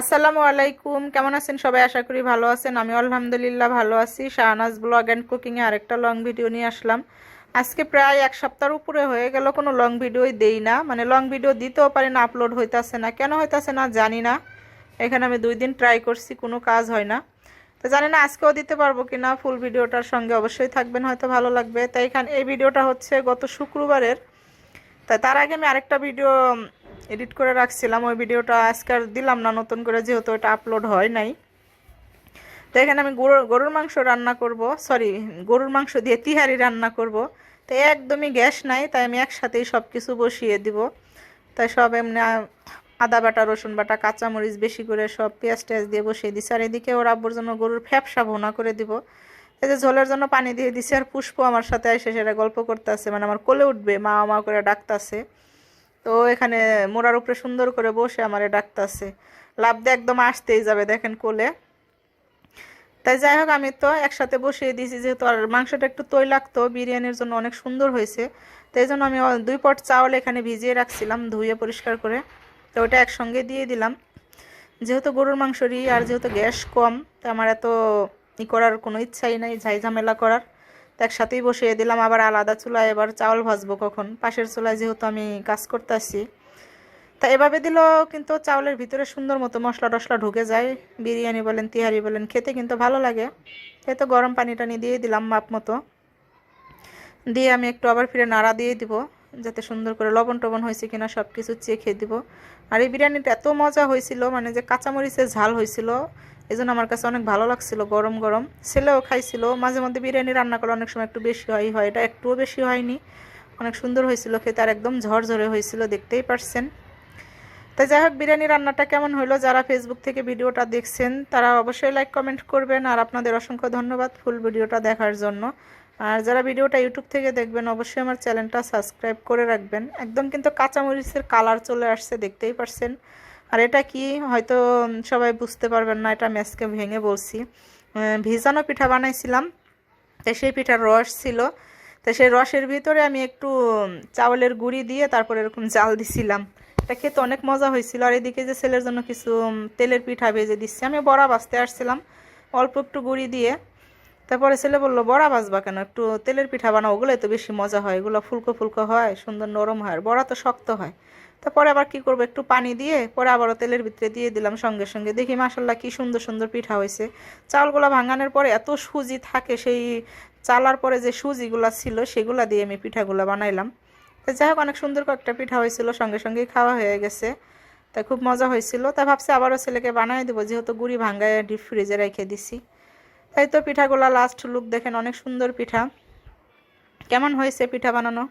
আসসালামু আলাইকুম। কেমন আছেন? সবাই আশা করি ভালো আছেন। আমি আলহামদুলিল্লাহ ভালো আছি। শাহনাজ ব্লগ অ্যান্ড কুকিংয়ে আরেকটা লং ভিডিও নিয়ে আসলাম। আজকে প্রায় এক সপ্তাহের উপরে হয়ে গেল, কোনো লং ভিডিওই দেই না। মানে লং ভিডিও দিতেও পারি না, আপলোড হইতাছে না। কেন হইতাছে না জানি না। এখানে আমি দুই দিন ট্রাই করছি, কোনো কাজ হয় না। তো জানি না আজকেও দিতে পারব কি না ফুল ভিডিওটার সঙ্গে অবশ্যই থাকবেন, হয়তো ভালো লাগবে। তাই এখানে এই ভিডিওটা হচ্ছে গত শুক্রবারের। তাই তার আগে আমি আরেকটা ভিডিও এডিট করে রাখছিলাম, ওই ভিডিওটা আজকে দিলাম না, নতুন করে যেহেতু ওটা আপলোড হয় নাই। তো এখানে আমি গরুর গরুর মাংস রান্না করব সরি গরুর মাংস দিয়ে তিহারি রান্না করব। তো একদমই গ্যাস নাই, তাই আমি একসাথেই সব কিছু বসিয়ে দিব। তাই সব এমনি আদা বাটা, রসুন বাটা, কাঁচামরিচ বেশি করে সব পেঁয়াজ টেয়াজ দিয়ে বসিয়ে দিছি। আর এদিকে ওর আব্বুর জন্য গরুর ফ্যাপসা ভোনা করে দিব। যে ঝোলের জন্য পানি দিয়ে দিছি, আর পুষ্প আমার সাথে এসে সেটা গল্প করতেছে মানে আমার কোলে উঠবে মা মা করে ডাকতে ডাকতাছে। তো এখানে মোড়ার উপরে সুন্দর করে বসে আমারে ডাকতাছে। লাভ দিয়ে একদম আসতেই যাবে দেখেন কোলে। তাই যাই হোক, আমি তো একসাথে বসিয়ে দিয়েছি, যেহেতু আর মাংসটা একটু তৈলাক্ত বিরিয়ানির জন্য অনেক সুন্দর হয়েছে। তো এই জন্য আমি দুই পট চাউল এখানে ভিজিয়ে রাখছিলাম, ধুয়ে পরিষ্কার করে। তো ওটা একসঙ্গে দিয়ে দিলাম। যেহেতু গরুর মাংসরই আর যেহেতু গ্যাস কম, তো আমার এত ই করার কোনো ইচ্ছাই নাই ঝাই ঝামেলা করার। একসাথেই বসিয়ে দিলাম, আবার আলাদা চুলায় এবার চাউল ভাজবো কখন? পাশের চুলায় যেহেতু আমি কাজ করতে আসি তা এভাবে দিলেও কিন্তু চাউলের ভিতরে সুন্দর মতো মশলা টশলা ঢুকে যায়। বিরিয়ানি বলেন, তিহারি বলেন, খেতে কিন্তু ভালো লাগে। এই তো গরম পানি টানি দিয়ে দিলাম মাপ মতো। দিয়ে আমি একটু আবার ফিরে নাড়া দিয়ে দিব, যাতে সুন্দর করে লবণ টবণ হয়েছে কিনা সব কিছু চেখে দিব। আর এই বিরিয়ানিটা এত মজা হয়েছিল মানে যে কাঁচামরিচের ঝাল হয়েছিল এই জন্য আমার কাছে অনেক ভালো লাগছিল, গরম গরম। ছেলেও খাইছিল, মাঝে মধ্যে বিরিয়ানি রান্না করে অনেক সময় একটু বেশি হয় হয় এটা একটুও বেশি হয়নি। অনেক সুন্দর হয়েছিল, খেতে আর একদম ঝরঝরে হয়েছিল, দেখতেই পারছেন। তাই যাই হোক, বিরিয়ানি রান্নাটা কেমন হলো? যারা ফেসবুক থেকে ভিডিওটা দেখছেন, তারা অবশ্যই লাইক কমেন্ট করবেন, আর আপনাদের অসংখ্য ধন্যবাদ ফুল ভিডিওটা দেখার জন্য। আর যারা ভিডিওটা ইউটিউব থেকে দেখবেন, অবশ্যই আমার চ্যানেলটা সাবস্ক্রাইব করে রাখবেন। একদম কিন্তু কাঁচামরিচের কালার চলে আসছে, দেখতেই পারছেন। আর এটা কি? হয়তো সবাই বুঝতে পারবেন না, এটা ম্যাচকে ভেঙে বলছি। ভিজানো পিঠা বানাইছিলাম তাই সেই পিঠার রস ছিল। তো সেই রসের ভিতরে আমি একটু চাউলের গুঁড়ি দিয়ে তারপর এরকম জাল দিছিলাম। এটা খেতে অনেক মজা হয়েছিল। আর এদিকে যে ছেলের জন্য কিছু তেলের পিঠা ভেজে দিচ্ছি। আমি বড়া বাজতে আসছিলাম, অল্প একটু গুঁড়ি দিয়ে। তারপরে ছেলে বলল, বড়া বাজবা কেন? একটু তেলের পিঠা বানাও, ওগুলোই তো বেশি মজা হয়। এগুলো ফুলকো ফুলকো হয়, সুন্দর নরম হয়। বড়া তো শক্ত হয়। তারপরে আবার কি করব, একটু পানি দিয়ে পরে আবারও তেলের ভিতরে দিয়ে দিলাম সঙ্গে সঙ্গে। দেখি মাসাল্লাহ কি সুন্দর সুন্দর পিঠা হয়েছে। চাউলগুলো ভাঙানোর পরে এত সুজি থাকে, সেই চালার পরে যে সুজিগুলা ছিল সেগুলা দিয়ে আমি পিঠাগুলো বানাইলাম। তো যাই হোক, অনেক সুন্দর কয়েকটা পিঠা হয়েছিল, সঙ্গে সঙ্গেই খাওয়া হয়ে গেছে। তাই খুব মজা হয়েছিল। তাই ভাবছি আবারও ছেলেকে বানিয়ে দেবো, যেহেতু গুড়ি ভাঙ্গায় ডিপ ফ্রিজে রেখে দিছি। তাই তো পিঠাগুলা লাস্ট লুক দেখেন অনেক সুন্দর পিঠা। কেমন হয়েছে পিঠা বানানো?